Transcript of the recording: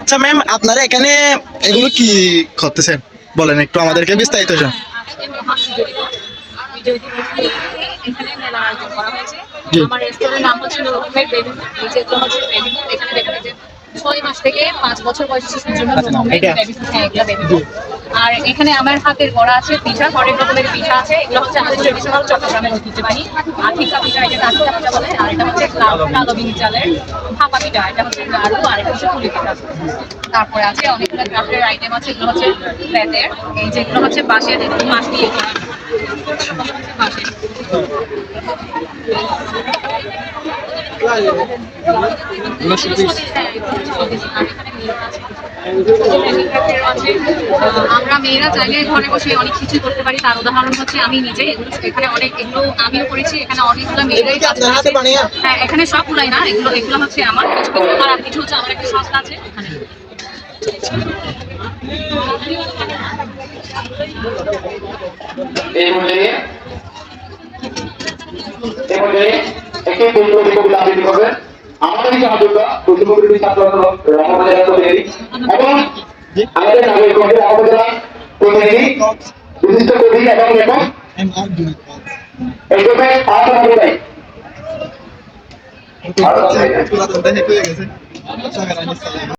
আচ্ছা ম্যাম আপনারা এখানে এগুলো কি করতেছেন? বলেন একটু আমাদেরকে বিস্তারিত এখানে মেলার আয়োজন করা হয়েছে আমার রেস্টুরেন্টের নাম হচ্ছে নুরুমের বেবি এই যেগুলো হচ্ছে বেবি এখানে দেখেন যে ছয় মাস থেকে। পাঁচ বছর বয়সের শিশুর জন্য হ্যাঁ এগুলো বেবি আর এখানে আমার হাতের গড়া আছে পিঠা হরেক রকমের পিঠা আছে এগুলো হচ্ছে আমাদের ট্রেডিশনাল চট্টগ্রামের ঐতিহ্যবাহী আঠিকা পিঠা এটা আঠিকা পিঠা বলে আর এটা হচ্ছে কালো বিনি চালের ভাপা পিঠা এটা হচ্ছে নাড়ু আর এটা হচ্ছে পুলি পিঠা। তারপরে আছে অনেকগুলো ক্রাফটের আইটেম আছে এগুলো হচ্ছে বেতের এই যেগুলো হচ্ছে বাঁশের মাছ দিয়ে বাঁশের। আমরা মেয়েরা চাইলে ঘরে বসে অনেক কিছু করতে পারি। তার উদাহরণ হচ্ছে আমি নিজে এগুলো এখানে অনেক এগুলো আমিও করেছি এখানে অনেকগুলো মেয়েরাই কাজ করেছে। হ্যাঁ এখানে সব সবগুলাই না এগুলো এগুলো হচ্ছে আমার কিছু কিছু আমার আর কিছু হচ্ছে আমার একটা সংস্থা আছে ওখানে এই পর্যায়ে এই পর্যায়ে একটি পূর্ণ আবৃত্তি করবেন আমাদের ছাত্র রহমান এবং আমাদের নাগরিক কমিটি রহমান জেলা প্রতিনিধি বিশিষ্ট কবি এবং লেখক এইভাবে করি পুরাতনটা হেঁটে গেছে